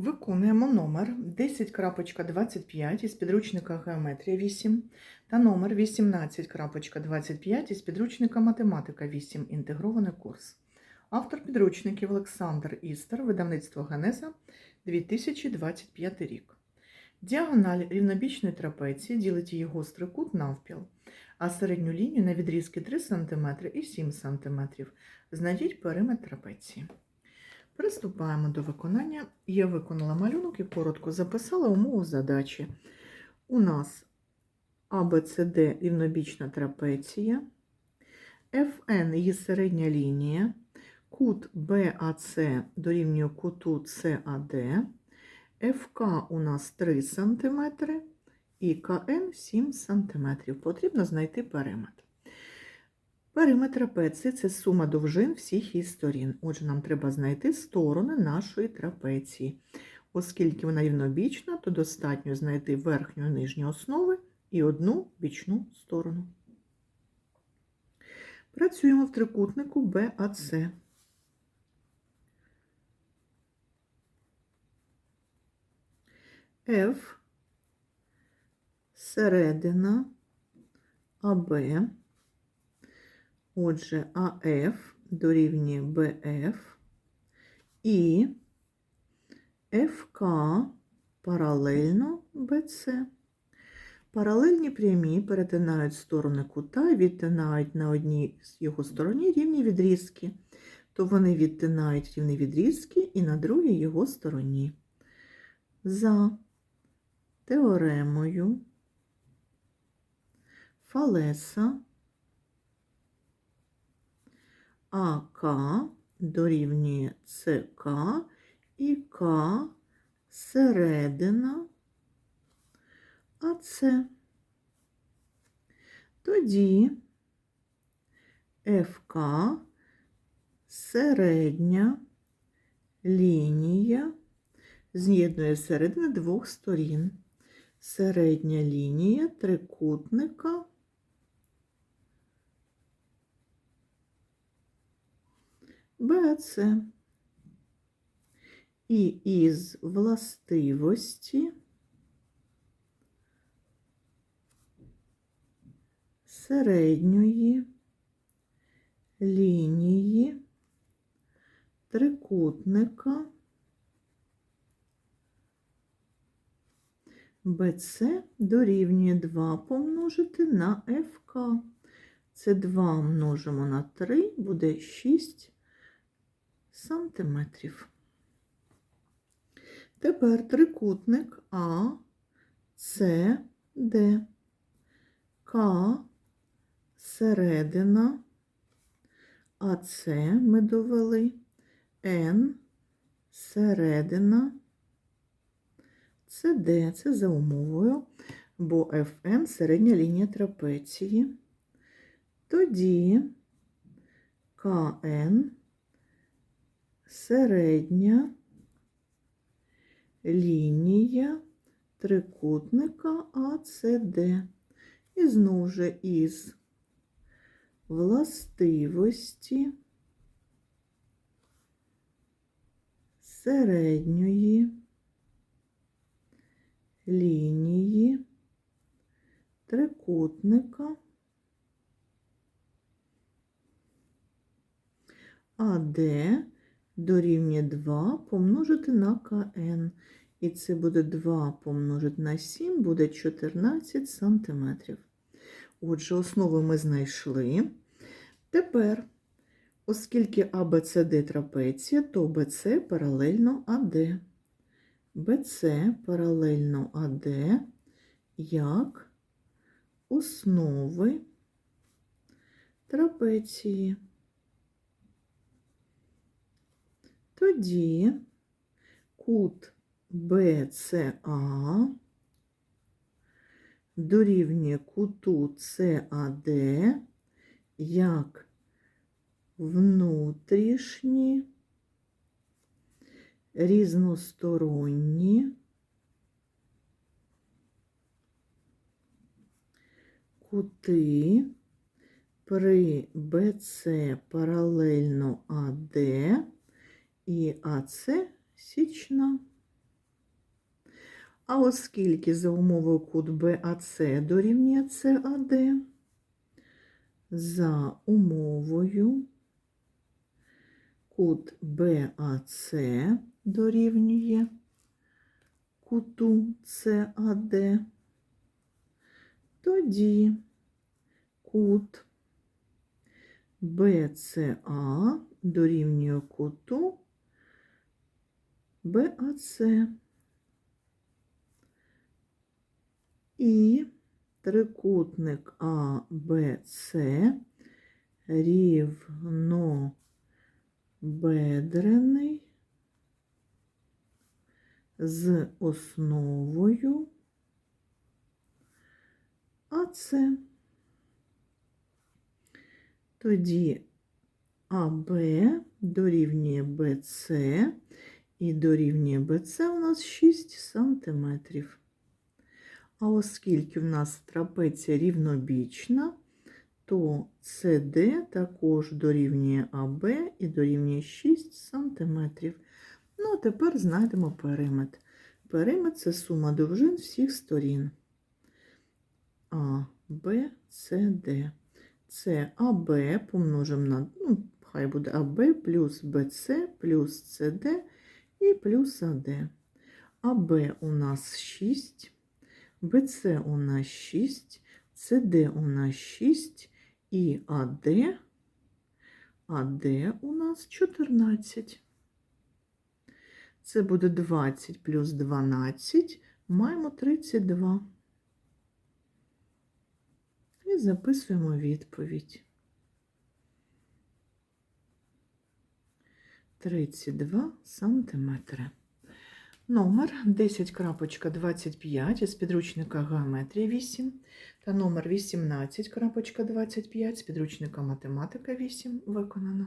Виконуємо номер 10.25 із підручника Геометрія 8 та номер 18.25 із підручника Математика 8. Інтегрований курс. Автор підручників Олександр Істер, видавництво Генеза 2025 рік. Діагональ рівнобічної трапеції ділить її гострий кут навпіл, а середню лінію на відрізки 3 см і 7 см. Знайдіть периметр трапеції. Приступаємо до виконання. Я виконала малюнок і коротко записала умову задачі. У нас ABCD рівнобічна трапеція, FN її середня лінія, кут BAC дорівнює куту CAD, FK у нас 3 см і КН 7 см. Потрібно знайти периметр. Периметр трапеції – це сума довжин всіх її сторін. Отже, нам треба знайти сторони нашої трапеції. Оскільки вона рівнобічна, то достатньо знайти верхню і нижню основи і одну бічну сторону. Працюємо в трикутнику BAC. F середина АБ. Отже, АФ дорівнює БФ і ФК паралельно БЦ. Паралельні прямі перетинають сторони кута і відтинають на одній з його стороні рівні відрізки, то вони відтинають рівні відрізки і на другій його стороні. За теоремою Фалеса АК дорівнює СК і К середина АЦ. Тоді ФК середня лінія з'єднує середини двох сторін. Середня лінія трикутника БАЦ. І із властивості середньої лінії трикутника БЦ дорівнює 2 помножити на ФК. Це 2 множимо на 3, буде 6 сантиметрів. Тепер трикутник А, С, Д, К, середина, АЦ ми довели, Н, середина, СД, це за умовою, бо ФН середня лінія трапеції. Тоді КН середня лінія трикутника АЦД. І знову же із властивості середньої лінії трикутника АД дорівнює 2 помножити на КН. І це буде 2 помножити на 7, буде 14 сантиметрів. Отже, основи ми знайшли. Тепер, оскільки АБЦД трапеція, то БЦ паралельно АД. БЦ паралельно АД як основи трапеції. Тоді кут БЦА дорівнює куту САД як внутрішні різносторонні кути при БЦ паралельно АД і АЦ січна. А оскільки за умовою кут БАЦ дорівнює САД, за умовою кут БАЦ дорівнює куту САД, тоді кут БЦА дорівнює куту БАЦ. І трикутник АБЦ рівнобедрений з основою АЦ. Тоді АБ дорівнює БЦ і дорівнює БЦ у нас 6 сантиметрів. А оскільки в нас трапеція рівнобічна, то CD також дорівнює АБ і дорівнює 6 см. Ну, а тепер знайдемо периметр. Периметр це сума довжин всіх сторін. А, Б, С, Д. Це АБ помножимо на, ну, хай буде АБ плюс БЦ плюс СД і плюс АД. АБ у нас 6. БЦ у нас 6, СД у нас 6 і АД, АД у нас 14. Це буде 20 плюс 12, маємо 32. І записуємо відповідь. 32 сантиметри. Номер 10.25 із підручника Геометрія 8 та номер 18.25 з підручника Математика 8 виконано.